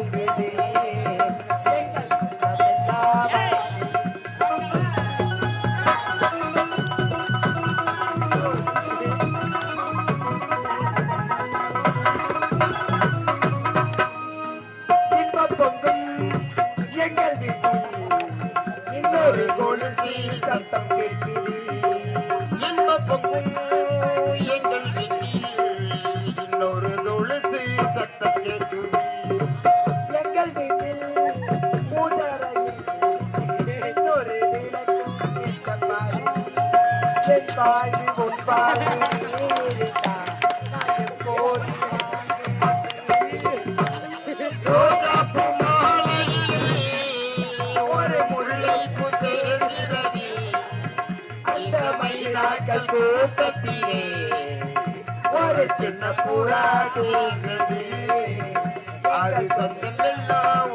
হবে தாய் ஒப்பாரி ஒரு முல்லை புத்திருக்கிறது அந்த மயிலாக்கள் கூட்டத்திலே ஒரு சின்ன புறா தூங்குது அது சொந்தமெல்லாம்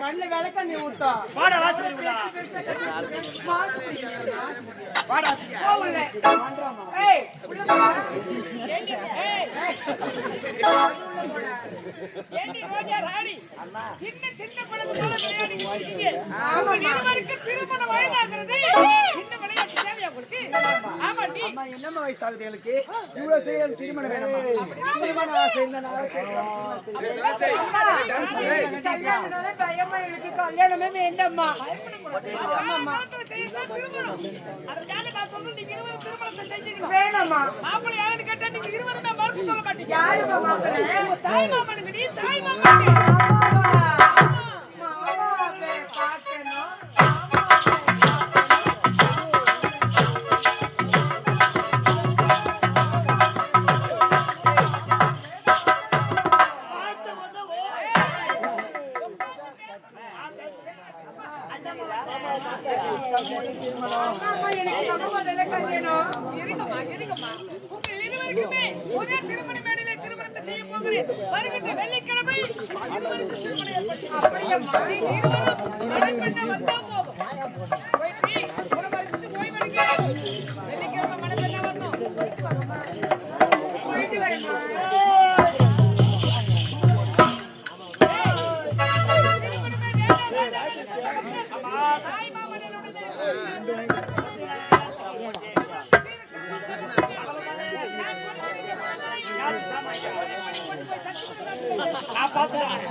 கண்ணு விளக்க நீ ஊத்தா. வாடா வாசல் வாடா. இன்னும் சின்ன குழந்தை திருமணம் வயதாகிறது அம்மா என்னம்மா வயசாகுது எனக்கு இவ்வளவு செய்யணும் திருமணம் வேணுமா திருமண ஆசை பயமா இருக்கு கல்யாணமே வேண்டாம்மா வேணாமா மாப்பிள்ளை யாருன்னு கேட்டா நீங்க இருவருமே மறுப்பு சொல்ல மாட்டீங்க யாருமா மாப்பிள்ளை? தாய் மாமனுக்கு நீ தாய் மாமனுக்கு வருகின்ற வெள்ளிக்கிழமை வந்தா போதும் வெள்ளிக்கிழமை மனப்பெண்ணா வரணும் நான் பார்த்துக்கிறேன்.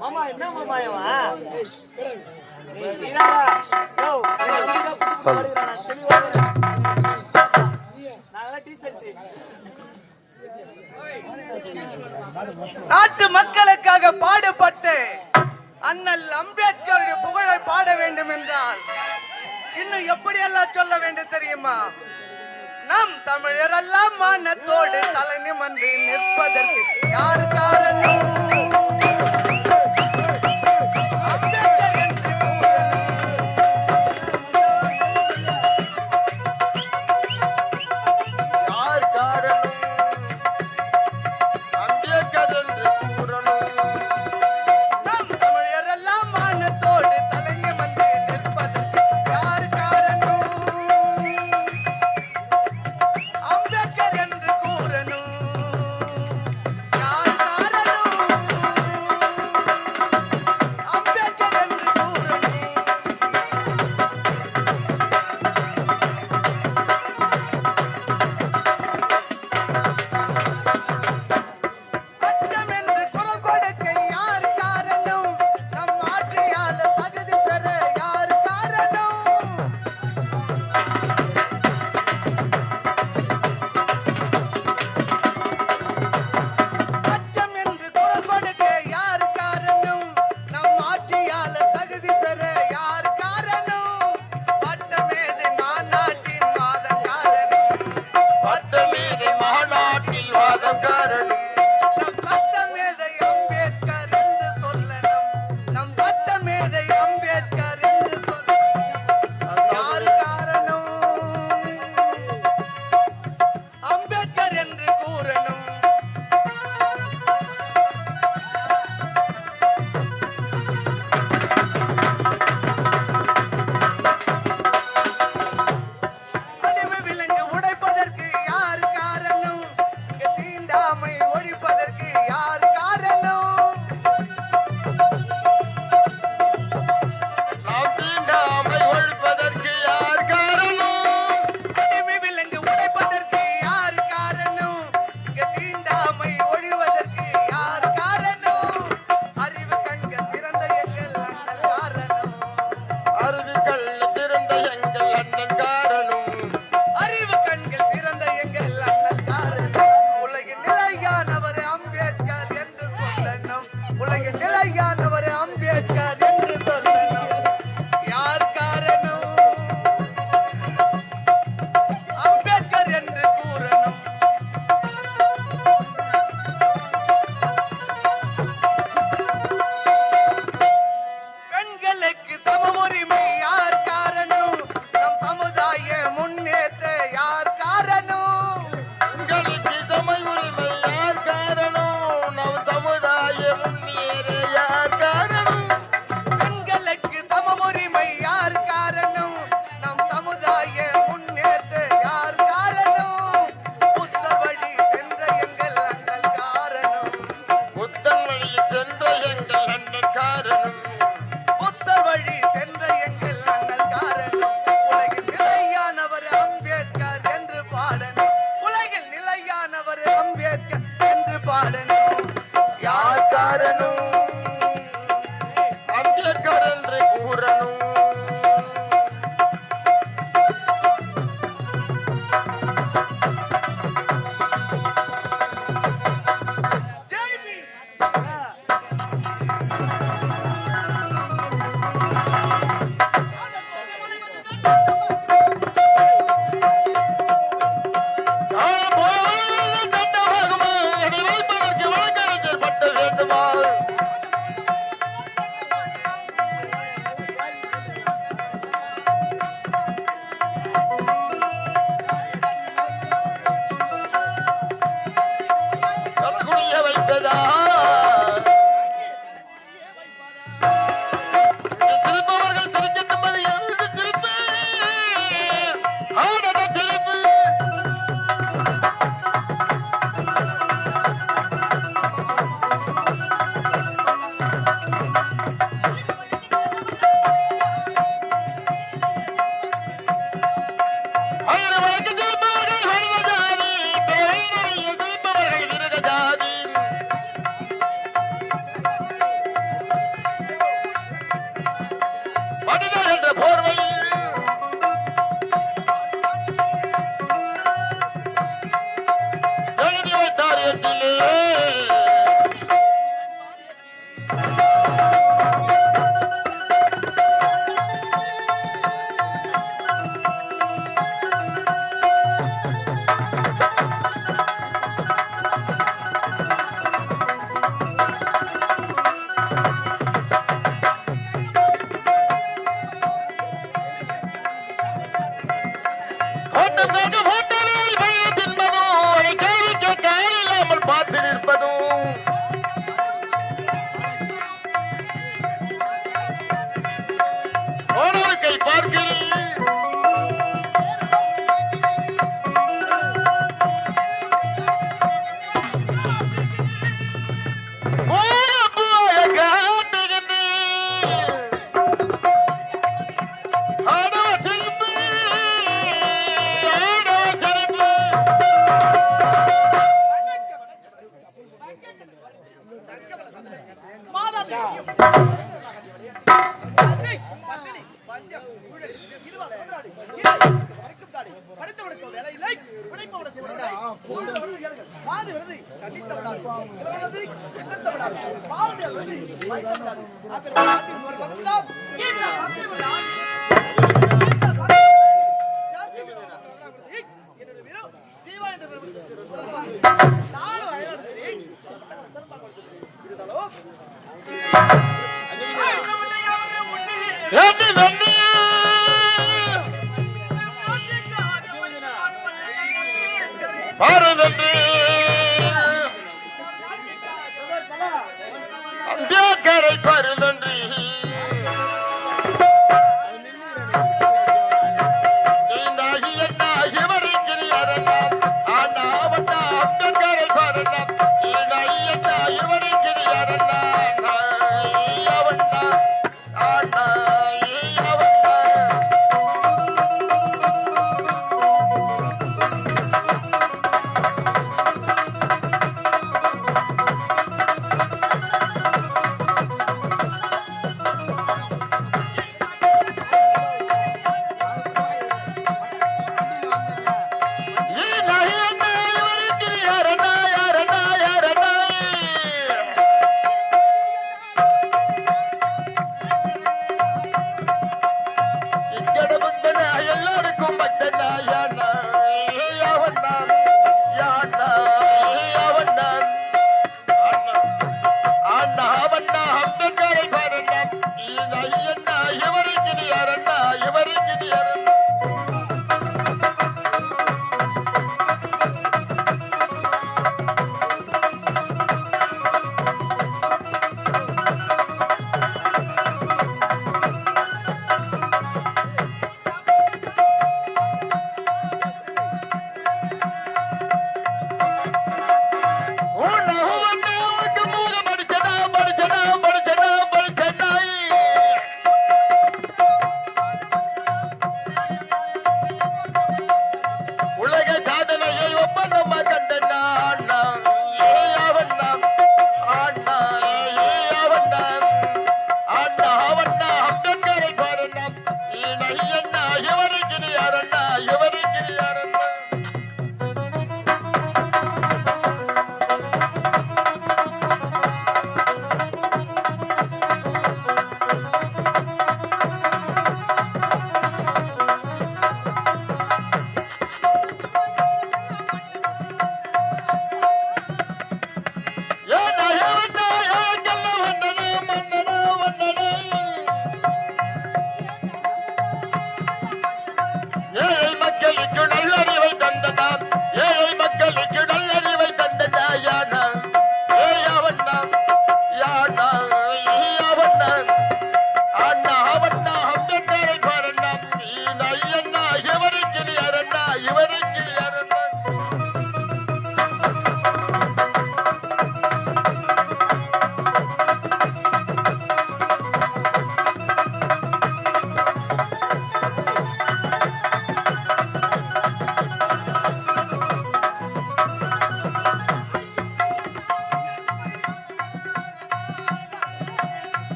மாமா என்ன மாமா